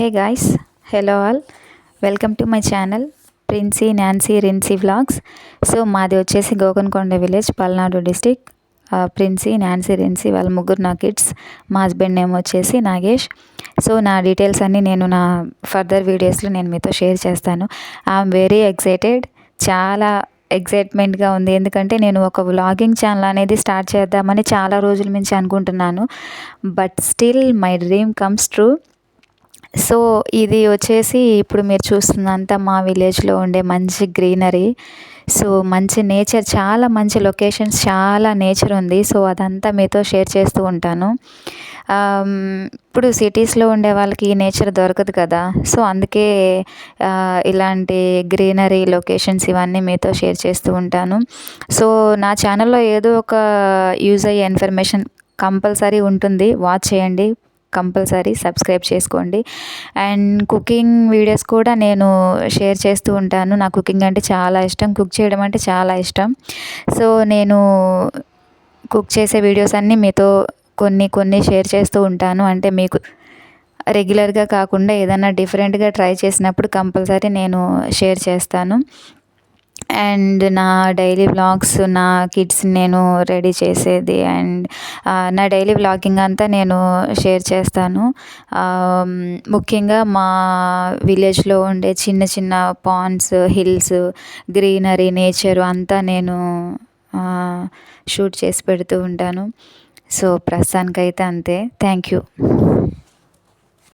Hey guys hello all. Welcome to my channel Princy Nancy Rincy vlogs. So మాది వచ్చేసి Gokankonda village Palnadu district Princy Nancy Rincy వాళ్ళ ముగ్గురు నా కిడ్స్. మా హస్బెండ్ నేమ్ వచ్చేసి నాగేష్. సో నా డీటెయిల్స్ అన్నీ నేను నా ఫర్దర్ వీడియోస్లో నేను మీతో షేర్ చేస్తాను. I'm very excited. చాలా ఎగ్జైట్మెంట్గా ఉంది. ఎందుకంటే నేను ఒక వ్లాగింగ్ ఛానల్ అనేది స్టార్ట్ చేద్దామని చాలా రోజుల నుంచి అనుకుంటున్నాను. But still my dream comes true. So ఇది వచ్చేసి ఇప్పుడు మీరు చూస్తుందంతా మా విలేజ్లో ఉండే మంచి గ్రీనరీ. సో మంచి నేచర్ చాలా మంచి లొకేషన్స్ చాలా నేచర్ ఉంది. సో అదంతా మీతో షేర్ చేస్తూ ఉంటాను. ఇప్పుడు సిటీస్లో ఉండే వాళ్ళకి ఈ నేచర్ దొరకదు కదా. సో అందుకే ఇలాంటి గ్రీనరీ లొకేషన్స్ ఇవన్నీ మీతో షేర్ చేస్తూ ఉంటాను. సో నా ఛానల్లో ఏదో ఒక యూజ్ అయ్యే ఇన్ఫర్మేషన్ కంపల్సరీ ఉంటుంది. వాచ్ చేయండి. కంపల్సరీ సబ్స్క్రైబ్ చేసుకోండి. అండ్ కుకింగ్ వీడియోస్ కూడా నేను షేర్ చేస్తూ ఉంటాను. నా కుకింగ్ అంటే చాలా ఇష్టం. కుక్ చేయడం అంటే చాలా ఇష్టం. సో నేను కుక్ చేసే వీడియోస్ అన్నీ మీతో కొన్ని కొన్ని షేర్ చేస్తూ ఉంటాను. అంటే మీకు రెగ్యులర్గా కాకుండా ఏదైనా డిఫరెంట్గా ట్రై చేసినప్పుడు కంపల్సరీ నేను షేర్ చేస్తాను. అండ్ నా డైలీ వ్లాగ్స్ నా కిడ్స్ నేను రెడీ చేసేది అండ్ నా డైలీ వ్లాగింగ్ అంతా నేను షేర్ చేస్తాను. ముఖ్యంగా మా విలేజ్లో ఉండే చిన్న చిన్న పాండ్స్ హిల్స్ గ్రీనరీ నేచర్ అంతా నేను షూట్ చేసి పెడుతూ ఉంటాను. సో ప్రస్తుతానికైతే అంతే. Thank you.